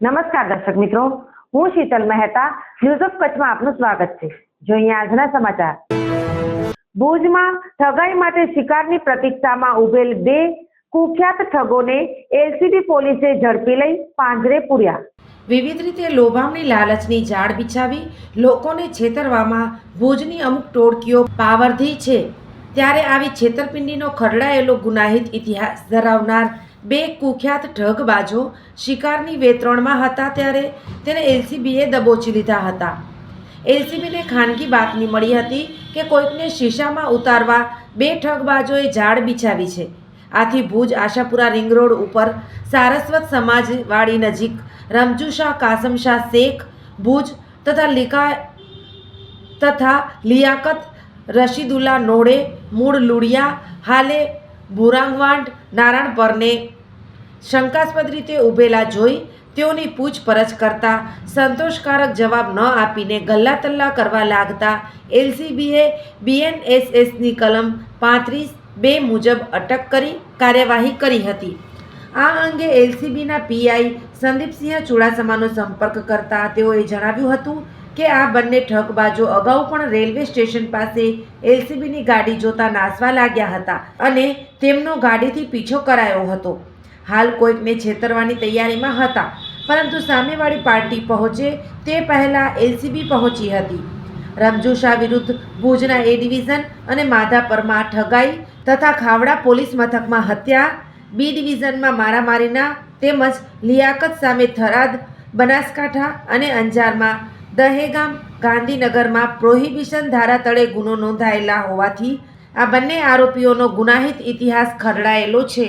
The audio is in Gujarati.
નમસ્કાર દર્શક મિત્રો, હું શીતલ મહેતા ન્યૂઝ ઓફ કચ્છમાં આપનું સ્વાગત છે. જોઈએ આજના સમાચાર. ભુજમાં ઠગાઈ માટે શિકારની પ્રતીક્ષામાં ઉભેલ બે કુખ્યાત ઠગોને એલસીબી પોલીસે ઝડપી લઈ પાંજરે પૂર્યા. વિવિધ રીતે લોભામણી લાલચની જાળ બિછાવી લોકોને છેતરવામાં ભુજની અમુક ટોળકીઓ પાવરધી છે. ત્યારે આવી છેતરપિંડીનો ખરડાયેલો ગુનાહિત ઇતિહાસ ધરાવનાર બે કુખ્યાત ઠગબાજો શિકારની વેતરણમાં હતા ત્યારે તેને એલસીબીએ દબોચી લીધા હતા. એલસીબીને ખાનગી બાતમી મળી હતી કે કોઈકને શીશામાં ઉતારવા બે ઠગબાજોએ ઝાડ બિછાવી છે. આથી ભુજ આશાપુરા રિંગ રોડ ઉપર સારસ્વત સમાજવાડી નજીક રમજુશા કાસમશાહ શેખ, ભુજ તથા લિકા તથા લિયાકત રશીદુલ્લા નોડે મૂળ લુડિયા, હાલે ભુરાંગવાંડ નારાયણપરને શંકાસ્પદ રીતે ઊભેલા જોઈ તેઓની પૂછપરછ કરતા સંતોષકારક જવાબ ન આપીને ગલ્લા તલ્લા કરવા લાગતા એલસીબીએ બીએનએસએસની કલમ પાંત્રીસ બે મુજબ અટક કરી કાર્યવાહી કરી હતી. આ અંગે એલસીબીના પીઆઈ સંદીપસિંહ ચુડાસમાનો સંપર્ક કરતા તેઓએ જણાવ્યું હતું કે આ બંને ઠગબાજો અગાઉ પણ રેલવે સ્ટેશન પાસે એલસીબીની ગાડી જોતા નાસવા લાગ્યા હતા અને તેમનો ગાડીથી પીછો કરાયો હતો. હાલ કોઈકને છેતરવાની તૈયારીમાં હતા, પરંતુ સામેવાળી પાર્ટી પહોંચે તે પહેલાં એલસીબી પહોંચી હતી. રમજુ શાહ વિરુદ્ધ ભુજના એ ડિવિઝન અને માધા પરમાં ઠગાઈ તથા ખાવડા પોલીસ મથકમાં હત્યા, બી ડિવિઝનમાં મારામારીના તેમજ લિયાકત સામે થરાદ, બનાસકાંઠા અને અંજારમાં દહેગામ ગાંધીનગરમાં પ્રોહિબિશન ધારા તળે ગુનો નોંધાયેલા હોવાથી આ બંને આરોપીઓનો ગુનાહિત ઇતિહાસ ખરડાયેલો છે.